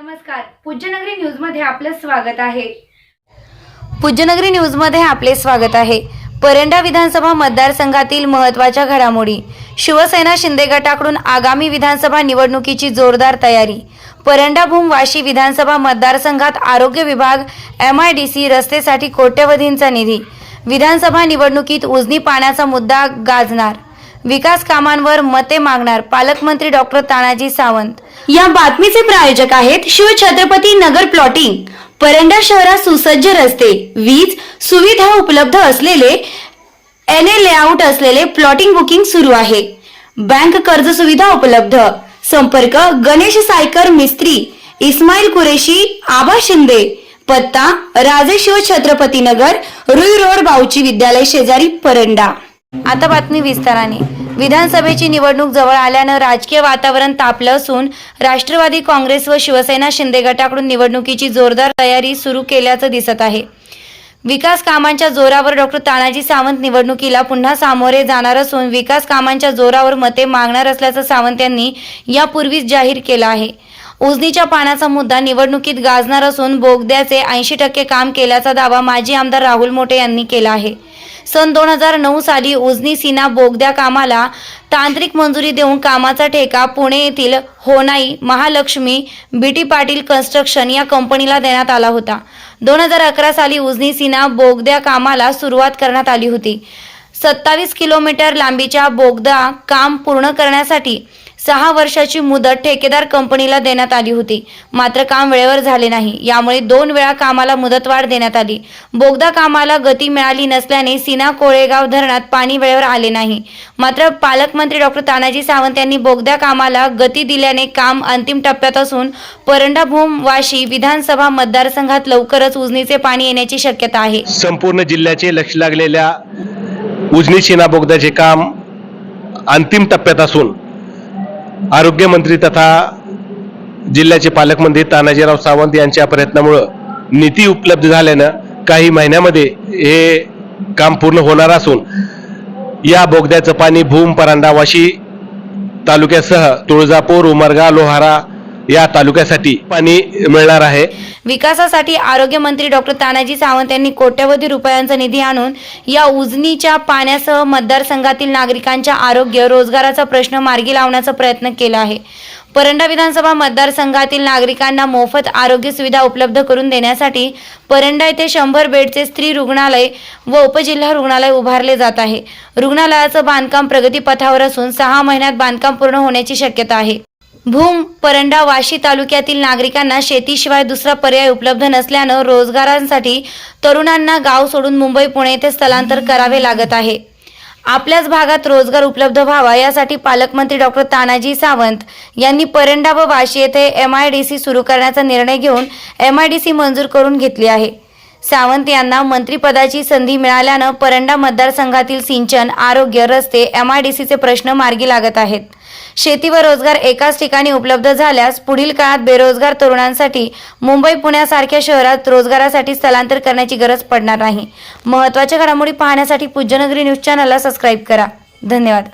नमस्कार. पूज्यनगरी न्यूजमध्ये आपलं स्वागत आहे. पूज्यनगरी न्यूजमध्ये आपले स्वागत आहे. परंडा विधानसभा मतदारसंघातील महत्त्वाच्या घडामोडी. शिवसेना शिंदे गटाकडून आगामी विधानसभा निवडणुकीची जोरदार तयारी. परंडा भूम वाशी विधानसभा मतदारसंघात आरोग्य विभाग एम आय डी सी रस्तेसाठी कोट्यवधींचा निधी. विधानसभा निवडणुकीत उजनी पाण्याचा मुद्दा गाजणार. विकास कामांवर मते मागणार पालकमंत्री डॉक्टर तानाजी सावंत. या बातमीचे प्रायोजक आहेत शिवछत्रपती नगर प्लॉटिंग परंडा शहरात सुसज्ज रस्ते वीज सुविधा उपलब्ध असलेले एन ए लेआउट असलेले प्लॉटिंग बुकिंग सुरू आहे. बँक कर्ज सुविधा उपलब्ध. संपर्क गणेश सायकर मिस्त्री इस्माईल कुरेशी आबा शिंदे. पत्ता राजे छत्रपती नगर रुई रोड बाऊची विद्यालय शेजारी परंडा. आता बातमी विस्ताराने. विधानसभेची निवडणूक जवळ आल्यानं राजकीय वातावरण तापलं असून राष्ट्रवादी काँग्रेस व शिवसेना शिंदे गटाकडून निवडणुकीची जोरदार तयारी सुरू केल्याचं दिसत आहे. विकास कामांच्या जोरावर डॉक्टर तानाजी सावंत निवडणुकीला पुन्हा सामोरे जाणार असून विकास कामांच्या जोरावर मते मागणार असल्याचं सावंत यांनी यापूर्वीच जाहीर केलं आहे. उजनीच्या पाण्याचा मुद्दा निवडणुकीत गाजणार असून बोगद्याचे ऐंशी टक्के काम केल्याचा दावा माजी आमदार राहुल मोटे यांनी केला आहे. सन दोन हजार नऊ साली उजनी सिना बोगद्या कामाला तांत्रिक मंजुरी देऊन कामाचा ठेका पुणे येथील होनाई महालक्ष्मी बीटी पाटील कन्स्ट्रक्शन या कंपनीला देण्यात आला होता. दोन हजार अकरा साली उजनी सिना बोगद्या कामाला सुरुवात करण्यात आली होती. सत्तावीस किलोमीटर लांबीच्या बोगदा काम पूर्ण करण्यासाठी सहा वर्षाची मुदत ठेकेदार कंपनीला देण्यात आली होती. मात्र काम वेळेवर झाले नाही. यामुळे दोन वेळा कामाला मुदतवाढ देण्यात आली. बोगदा कामाला गती मिळाली नसल्याने सिना कोळेगाव धरणात पाणी वेळेवर आले नाही. मात्र पालकमंत्री डॉक्टर तानाजी सावंत यांनी बोगद्या कामाला गती दिल्याने काम अंतिम टप्प्यात असून परंडा भूम वाशी विधानसभा मतदारसंघात लवकरच उजनीचे पाणी येण्याची शक्यता आहे. संपूर्ण जिल्ह्याचे लक्ष लागलेल्या उजनी सीना बोगद्याचे काम अंतिम टप्प्यात असून आरोग्यमंत्री तथा जिल्ह्याचे पालकमंत्री तानाजीराव सावंत यांच्या प्रयत्नामुळं निधी उपलब्ध झाल्यानं काही महिन्यामध्ये हे काम पूर्ण होणार असून या बोगद्याचं पाणी भूम परांडा वाशी तालुक्यासह तुळजापूर उमरगा लोहारा या तालुक्यासाठी पाणी मिळणार आहे. विकासासाठी आरोग्यमंत्री डॉक्टर तानाजी सावंत यांनी कोट्यवधी रुपयांचा निधी आणून या उजनीच्या पाण्यासह मतदारसंघातील नागरिकांच्या आरोग्य रोजगाराचा प्रश्न मार्गी लावण्याचा प्रयत्न केला आहे. परंडा विधानसभा मतदारसंघातील नागरिकांना मोफत आरोग्य सुविधा उपलब्ध करून देण्यासाठी परंडा येथे शंभर बेडचे स्त्री रुग्णालय व उपजिल्हा रुग्णालय उभारले जात आहे. रुग्णालयाचं बांधकाम प्रगतीपथावर असून सहा महिन्यात बांधकाम पूर्ण होण्याची शक्यता आहे. भूम परंडा वाशी तालुक्यातील नागरिकांना शेतीशिवाय दुसरा पर्याय उपलब्ध नसल्यानं रोजगारांसाठी तरुणांना गाव सोडून मुंबई पुणे येथे स्थलांतर करावे लागत आहे. आपल्याच भागात रोजगार उपलब्ध व्हावा यासाठी पालकमंत्री डॉक्टर तानाजी सावंत यांनी परंडा व वाशी येथे एम आय डी सी सुरू करण्याचा निर्णय घेऊन एम आय डी सी मंजूर करून घेतली आहे. सावंत यांना मंत्रिपदाची संधी मिळाल्यानं परंडा मतदारसंघातील सिंचन आरोग्य रस्ते एम आय डी सीचे प्रश्न मार्गी लागत आहेत. शेती व रोजगार एकाच ठिकाणी उपलब्ध झाल्यास पुढील काळात बेरोजगार तरुणांसाठी मुंबई पुण्यासारख्या शहरात रोजगारासाठी स्थलांतर करण्याची गरज पडणार नाही. महत्त्वाच्या घडामोडी पाहण्यासाठी पूज्यनगरी न्यूज चॅनलला सबस्क्राईब करा. धन्यवाद.